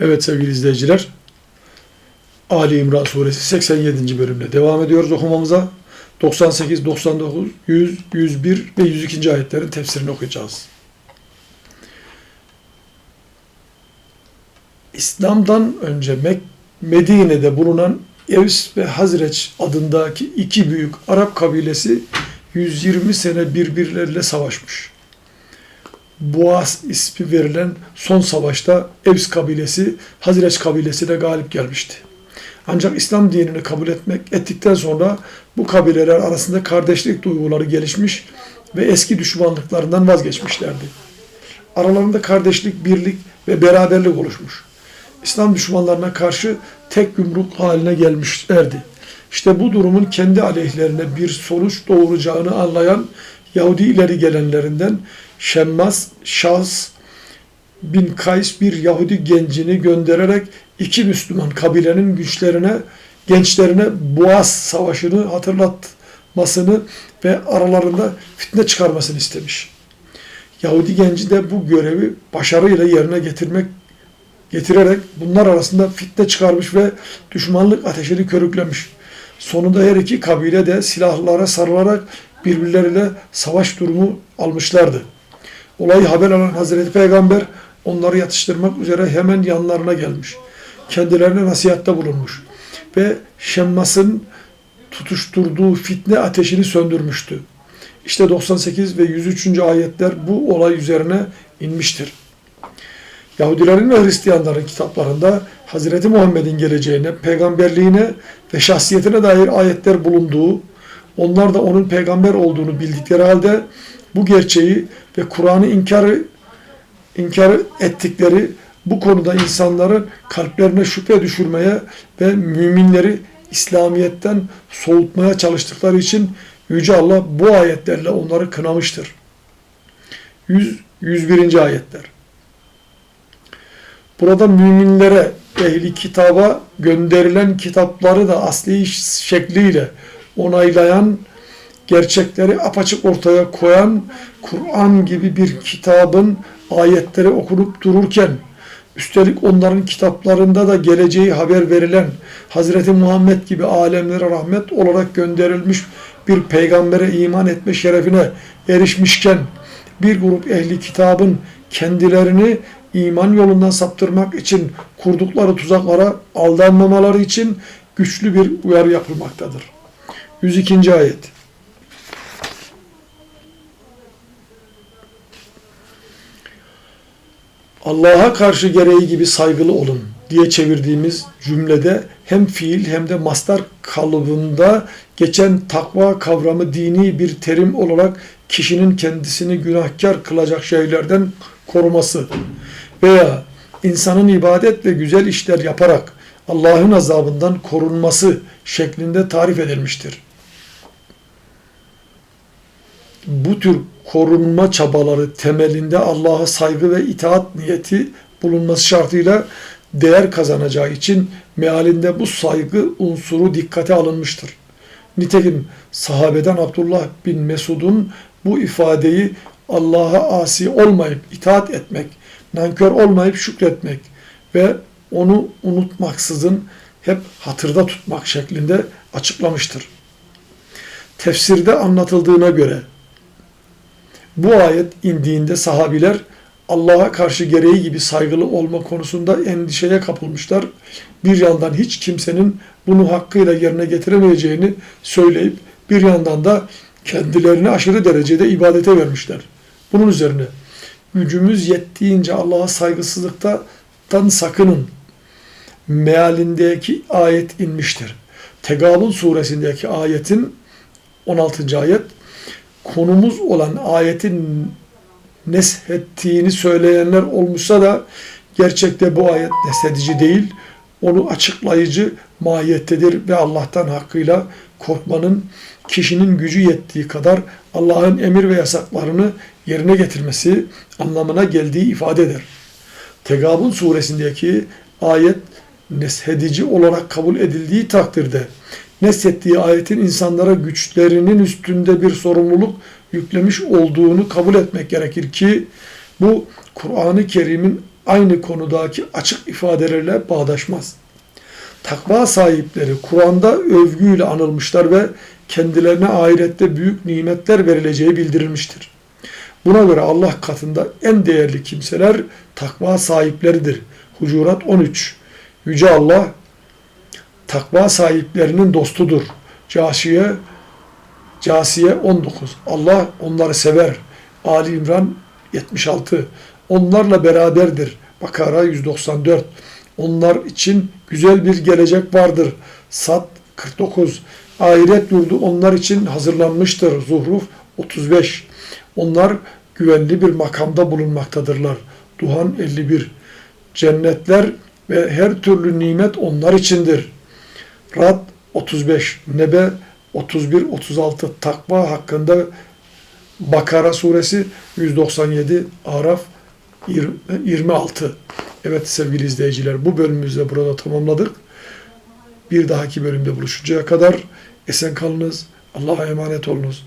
Evet sevgili izleyiciler, Ali İmran suresi 87. bölümle devam ediyoruz okumamıza. 98, 99, 100, 101 ve 102. ayetlerin tefsirini okuyacağız. İslam'dan önce Mek Medine'de bulunan Evs ve Hazreç adındaki iki büyük Arap kabilesi 120 sene birbirleriyle savaşmış. Boğaz ismi verilen son savaşta Evs kabilesi Hazreç kabilesine galip gelmişti. Ancak İslam dinini kabul etmek ettikten sonra bu kabileler arasında kardeşlik duyguları gelişmiş ve eski düşmanlıklarından vazgeçmişlerdi. Aralarında kardeşlik, birlik ve beraberlik oluşmuş. İslam düşmanlarına karşı tek yumruk haline gelmişlerdi. İşte bu durumun kendi aleyhlerine bir sonuç doğuracağını anlayan Yahudi ileri gelenlerinden Şemmas Şahs bin Kays bir Yahudi gencini göndererek iki Müslüman kabilenin güçlerine, gençlerine Boğaz Savaşı'nı hatırlatmasını ve aralarında fitne çıkarmasını istemiş. Yahudi genci de bu görevi başarıyla yerine getirmek getirerek bunlar arasında fitne çıkarmış ve düşmanlık ateşini körüklemiş. Sonunda her iki kabile de silahlara sarılarak birbirleriyle savaş durumu almışlardı. Olayı haber alan Hazreti Peygamber onları yatıştırmak üzere hemen yanlarına gelmiş. Kendilerine nasihatte bulunmuş ve Şemmas'ın tutuşturduğu fitne ateşini söndürmüştü. İşte 98 ve 103. ayetler bu olay üzerine inmiştir. Yahudilerin ve Hristiyanların kitaplarında Hazreti Muhammed'in geleceğine, peygamberliğine ve şahsiyetine dair ayetler bulunduğu, onlar da onun peygamber olduğunu bildikleri halde bu gerçeği ve Kur'an'ı inkarı inkar ettikleri bu konuda insanların kalplerine şüphe düşürmeye ve müminleri İslamiyet'ten soğutmaya çalıştıkları için Yüce Allah bu ayetlerle onları kınamıştır. 100, 101. ayetler. Burada müminlere ehli kitaba gönderilen kitapları da asli şekliyle onaylayan, gerçekleri apaçık ortaya koyan Kur'an gibi bir kitabın ayetleri okunup dururken üstelik onların kitaplarında da geleceği haber verilen Hazreti Muhammed gibi alemlere rahmet olarak gönderilmiş bir peygambere iman etme şerefine erişmişken bir grup ehli kitabın kendilerini iman yolundan saptırmak için kurdukları tuzaklara aldanmamaları için güçlü bir uyarı yapılmaktadır. 102. ayet Allah'a karşı gereği gibi saygılı olun diye çevirdiğimiz cümlede hem fiil hem de mastar kalıbında geçen takva kavramı dini bir terim olarak kişinin kendisini günahkar kılacak şeylerden koruması veya insanın ibadet ve güzel işler yaparak Allah'ın azabından korunması şeklinde tarif edilmiştir. Bu tür korunma çabaları temelinde Allah'a saygı ve itaat niyeti bulunması şartıyla değer kazanacağı için mealinde bu saygı unsuru dikkate alınmıştır. Nitekim sahabeden Abdullah bin Mesud'un bu ifadeyi Allah'a asi olmayıp itaat etmek, nankör olmayıp şükretmek ve onu unutmaksızın hep hatırda tutmak şeklinde açıklamıştır. Tefsirde anlatıldığına göre bu ayet indiğinde sahabiler Allah'a karşı gereği gibi saygılı olma konusunda endişeye kapılmışlar. Bir yandan hiç kimsenin bunu hakkıyla yerine getiremeyeceğini söyleyip bir yandan da kendilerini aşırı derecede ibadete vermişler. Bunun üzerine gücümüz yettiğince Allah'a saygısızlıktan sakının mealindeki ayet inmiştir. Tegabun suresindeki ayetin 16. ayet konumuz olan ayetin neshettiğini söyleyenler olmuşsa da gerçekte bu ayet neshedici değil, onu açıklayıcı mahiyettedir ve Allah'tan hakkıyla korkmanın kişinin gücü yettiği kadar Allah'ın emir ve yasaklarını yerine getirmesi anlamına geldiği ifade eder. Tegabun suresindeki ayet neshedici olarak kabul edildiği takdirde neshettiği ayetin insanlara güçlerinin üstünde bir sorumluluk yüklemiş olduğunu kabul etmek gerekir ki bu Kur'an-ı Kerim'in aynı konudaki açık ifadelerle bağdaşmaz. Takva sahipleri Kur'an'da övgüyle anılmışlar ve kendilerine ahirette büyük nimetler verileceği bildirilmiştir. Buna göre Allah katında en değerli kimseler takva sahipleridir. Hucurat 13 Yüce Allah takva sahiplerinin dostudur. Casiye Casiye 19 Allah onları sever. Ali İmran 76 Onlarla beraberdir. Bakara 194 Onlar için güzel bir gelecek vardır. Sat 49 Ahiret yurdu onlar için hazırlanmıştır. Zuhruf 35 Onlar güvenli bir makamda bulunmaktadırlar. Duhan 51 Cennetler ve her türlü nimet onlar içindir. Rad 35 Nebe 31-36 takva hakkında Bakara suresi 197 Araf 26 Evet sevgili izleyiciler bu bölümümüzü de burada tamamladık. Bir dahaki bölümde buluşuncaya kadar esen kalınız. Allah'a emanet olunuz.